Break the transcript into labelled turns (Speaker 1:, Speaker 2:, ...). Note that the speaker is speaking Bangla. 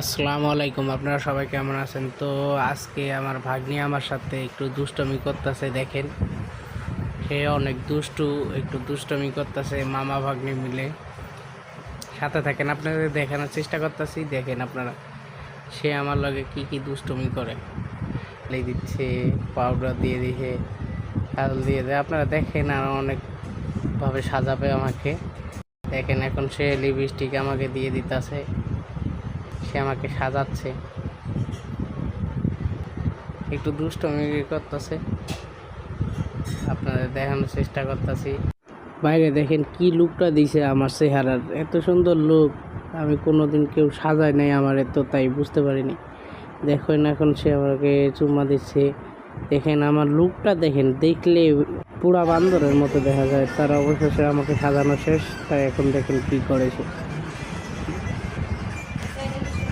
Speaker 1: আসসালামু আলাইকুম, আপনারা সবাই কেমন আছেন? তো আজকে আমার ভাগ্নি আমার সাথে একটু দুষ্টমি করতেছে, দেখেন। সে অনেক দুষ্টু, একটু দুষ্টমি করতেছে, মামা ভাগ্নি মিলে। সাথে থাকেন, আপনাদের দেখানোর চেষ্টা করতেছি, দেখেন আপনারা। সে আমার লগে কি কি দুষ্টমি করে। দিচ্ছে পাউডার দিয়ে দিয়ে কাজল দিয়ে দেয়। আপনারা দেখেন আর অনেকভাবে সাজাবে আমাকে। দেখেন, এখন সে লিপস্টিক আমাকে দিয়ে দিতেছে। সে আমাকে সাজাচ্ছে। একটু দুষ্ট দুষ্টমি করতেছে। আপনাদের দেখানোর চেষ্টা করতেছি। বাইরে দেখেন কি লুকটা দিছে আমার চেহারার। এত সুন্দর লুক। আমি কোনোদিন কেউ সাজায় নাই আমার এত, তাই বুঝতে পারিনি। দেখেন এখন সে আমাকে চুম্মা দিচ্ছে। দেখেন আমার লুকটা দেখেন, দেখলে পুরা বান্দরের মতো দেখা যায়। তার অবশেষে আমাকে সাজানো শেষ। তাই এখন দেখেন কি করেছে